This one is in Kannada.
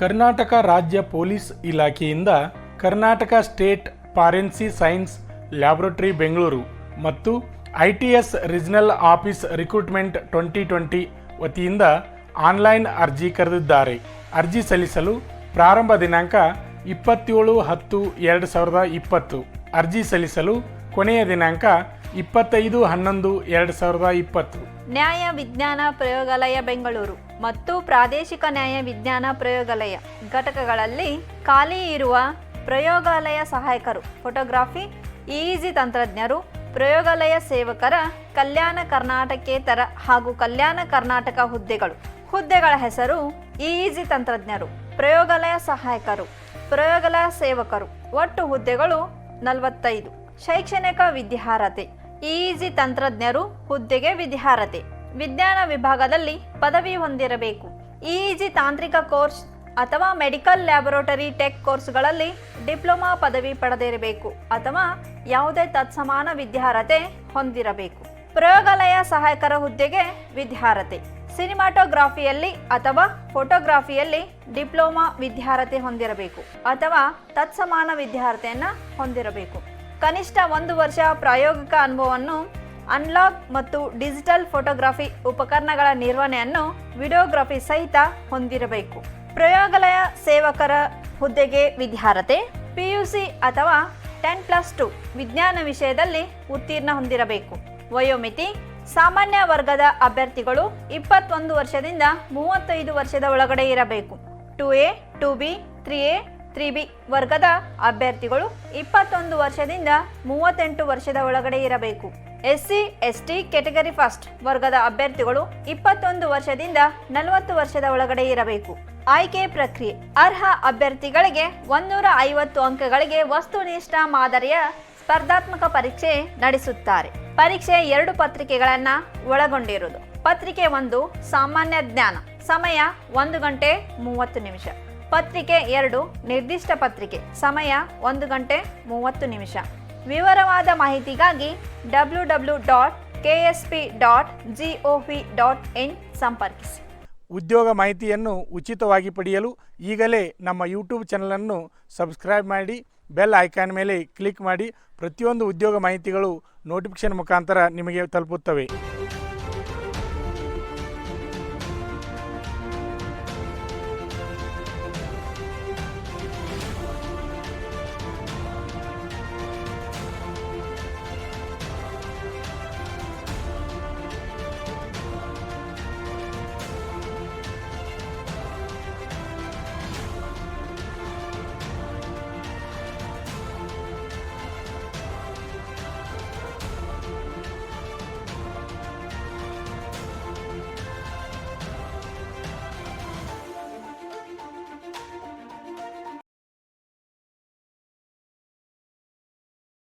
ಕರ್ನಾಟಕ ರಾಜ್ಯ ಪೊಲೀಸ್ ಇಲಾಖೆಯಿಂದ Karnataka state forensic science laboratory Bengaluru ಮತ್ತು I T S regional office recruitment twenty twenty ವತಿಯಿಂದ ಆನ್ಲೈನ್ ಅರ್ಜಿ ಕರೆದಿದ್ದಾರೆ. ಅರ್ಜಿ ಸಲ್ಲಿಸಲು ಪ್ರಾರಂಭ ದಿನಾಂಕ ಇಪ್ಪತ್ತೇಳು ಹತ್ತು ಎರಡು ಸಾವಿರದ ಇಪ್ಪತ್ತು. ಅರ್ಜಿ ಸಲ್ಲಿಸಲು ಕೊನೆಯ ದಿನಾಂಕ ಇಪ್ಪತ್ತೈದು, ಹನ್ನೊಂದು, ಎರಡು ಸಾವಿರದ ಇಪ್ಪತ್ತು. ನ್ಯಾಯ ವಿಜ್ಞಾನ ಪ್ರಯೋಗಾಲಯ ಬೆಂಗಳೂರು ಮತ್ತು ಪ್ರಾದೇಶಿಕ ನ್ಯಾಯ ವಿಜ್ಞಾನ ಪ್ರಯೋಗಾಲಯ ಘಟಕಗಳಲ್ಲಿ ಖಾಲಿ ಇರುವ ಪ್ರಯೋಗಾಲಯ ಸಹಾಯಕರು, ಫೋಟೋಗ್ರಾಫಿ, ಈಜಿ ತಂತ್ರಜ್ಞರು, ಪ್ರಯೋಗಾಲಯ ಸೇವಕರ ಕಲ್ಯಾಣ ಕರ್ನಾಟಕೇತರ ಹಾಗೂ ಕಲ್ಯಾಣ ಕರ್ನಾಟಕ ಹುದ್ದೆಗಳು. ಹುದ್ದೆಗಳ ಹೆಸರು ಈಜಿ ತಂತ್ರಜ್ಞರು, ಪ್ರಯೋಗಾಲಯ ಸಹಾಯಕರು, ಪ್ರಯೋಗಾಲಯ ಸೇವಕರು. ಒಟ್ಟು ಹುದ್ದೆಗಳು ನಲವತ್ತೈದು. ಶೈಕ್ಷಣಿಕ ವಿದ್ಯಾರ್ಹತೆ ಈಸಿ ತಂತ್ರಜ್ಞರು ಹುದ್ದೆಗೆ ವಿದ್ಯಾರ್ಹತೆ ವಿಜ್ಞಾನ ವಿಭಾಗದಲ್ಲಿ ಪದವಿ ಹೊಂದಿರಬೇಕು. ಇಇಜಿ ತಾಂತ್ರಿಕ ಕೋರ್ಸ್ ಅಥವಾ ಮೆಡಿಕಲ್ ಲ್ಯಾಬೊರೇಟರಿ ಟೆಕ್ ಕೋರ್ಸ್ಗಳಲ್ಲಿ ಡಿಪ್ಲೊಮಾ ಪದವಿ ಪಡೆದಿರಬೇಕು ಅಥವಾ ಯಾವುದೇ ತತ್ಸಮಾನ ವಿದ್ಯಾರ್ಹತೆ ಹೊಂದಿರಬೇಕು. ಪ್ರಯೋಗಾಲಯ ಸಹಾಯಕರ ಹುದ್ದೆಗೆ ವಿದ್ಯಾರ್ಹತೆ ಸಿನಿಮಾಟೋಗ್ರಾಫಿಯಲ್ಲಿ ಅಥವಾ ಫೋಟೋಗ್ರಾಫಿಯಲ್ಲಿ ಡಿಪ್ಲೊಮಾ ವಿದ್ಯಾರ್ಹತೆ ಹೊಂದಿರಬೇಕು ಅಥವಾ ತತ್ಸಮಾನ ವಿದ್ಯಾರ್ಹತೆಯನ್ನು ಹೊಂದಿರಬೇಕು. ಕನಿಷ್ಠ ಒಂದು ವರ್ಷ ಪ್ರಾಯೋಗಿಕ ಅನುಭವವನ್ನು ಅನ್ಲಾಗ್ ಮತ್ತು ಡಿಜಿಟಲ್ ಫೋಟೋಗ್ರಫಿ ಉಪಕರಣಗಳ ನಿರ್ವಹಣೆಯನ್ನು ವಿಡಿಯೋಗ್ರಫಿ ಸಹಿತ ಹೊಂದಿರಬೇಕು. ಪ್ರಯೋಗಾಲಯ ಸೇವಕರ ಹುದ್ದೆಗೆ ವಿದ್ಯಾರ್ಹತೆ, ಪಿಯುಸಿ ಅಥವಾ ಟೆನ್ ಪ್ಲಸ್ ಟು ವಿಜ್ಞಾನ ವಿಷಯದಲ್ಲಿ ಉತ್ತೀರ್ಣ ಹೊಂದಿರಬೇಕು. ವಯೋಮಿತಿ, ಸಾಮಾನ್ಯ ವರ್ಗದ ಅಭ್ಯರ್ಥಿಗಳು ಇಪ್ಪತ್ತೊಂದು ವರ್ಷದಿಂದ ಮೂವತ್ತೈದು ವರ್ಷದ ಒಳಗಡೆ ಇರಬೇಕು. Two A, two B, three A three B ವರ್ಗದ ಅಭ್ಯರ್ಥಿಗಳು ಇಪ್ಪತ್ತೊಂದು ವರ್ಷದಿಂದ ಮೂವತ್ತೆಂಟು ವರ್ಷದ ಒಳಗಡೆ ಇರಬೇಕು. S C S T category first ವರ್ಗದ ಅಭ್ಯರ್ಥಿಗಳು ಇಪ್ಪತ್ತೊಂದು ವರ್ಷದಿಂದ ನಲವತ್ತು ವರ್ಷದ ಒಳಗಡೆ ಇರಬೇಕು. ಆಯ್ಕೆ ಪ್ರಕ್ರಿಯೆ. ಅರ್ಹ ಅಭ್ಯರ್ಥಿಗಳಿಗೆ ಒಂದೂರ ಐವತ್ತು ಅಂಕಗಳಿಗೆ ವಸ್ತುನಿಷ್ಠ ಮಾದರಿಯ ಸ್ಪರ್ಧಾತ್ಮಕ ಪರೀಕ್ಷೆ ನಡೆಸುತ್ತಾರೆ. ಪರೀಕ್ಷೆ ಎರಡು ಪತ್ರಿಕೆಗಳನ್ನು ಒಳಗೊಂಡಿರುವುದು. ಪತ್ರಿಕೆ ಒಂದು, ಸಾಮಾನ್ಯ ಜ್ಞಾನ. ಸಮಯ ಒಂದು ಗಂಟೆ ಮೂವತ್ತು ನಿಮಿಷ. ಪತ್ರಿಕೆ ಎರಡು, ನಿರ್ದಿಷ್ಟ ಪತ್ರಿಕೆ. ಸಮಯ ಒಂದು ಗಂಟೆ ಮೂವತ್ತು ನಿಮಿಷ. ವಿವರವಾದ ಮಾಹಿತಿಗಾಗಿ W W dot K S P dot G dot in ಸಂಪರ್ಕಿಸಿ. ಉದ್ಯೋಗ ಮಾಹಿತಿಯನ್ನು ಉಚಿತವಾಗಿ ಪಡೆಯಲು ಈಗಲೇ ನಮ್ಮ ಯೂಟ್ಯೂಬ್ ಚಾನಲನ್ನು ಸಬ್ಸ್ಕ್ರೈಬ್ ಮಾಡಿ, ಬೆಲ್ ಐಕಾನ್ ಮೇಲೆ ಕ್ಲಿಕ್ ಮಾಡಿ ಪ್ರತಿಯೊಂದು ಉದ್ಯೋಗ ಮಾಹಿತಿಗಳು ನೋಟಿಫಿಕೇಶನ್ ಮುಖಾಂತರ ನಿಮಗೆ ತಲುಪುತ್ತವೆ.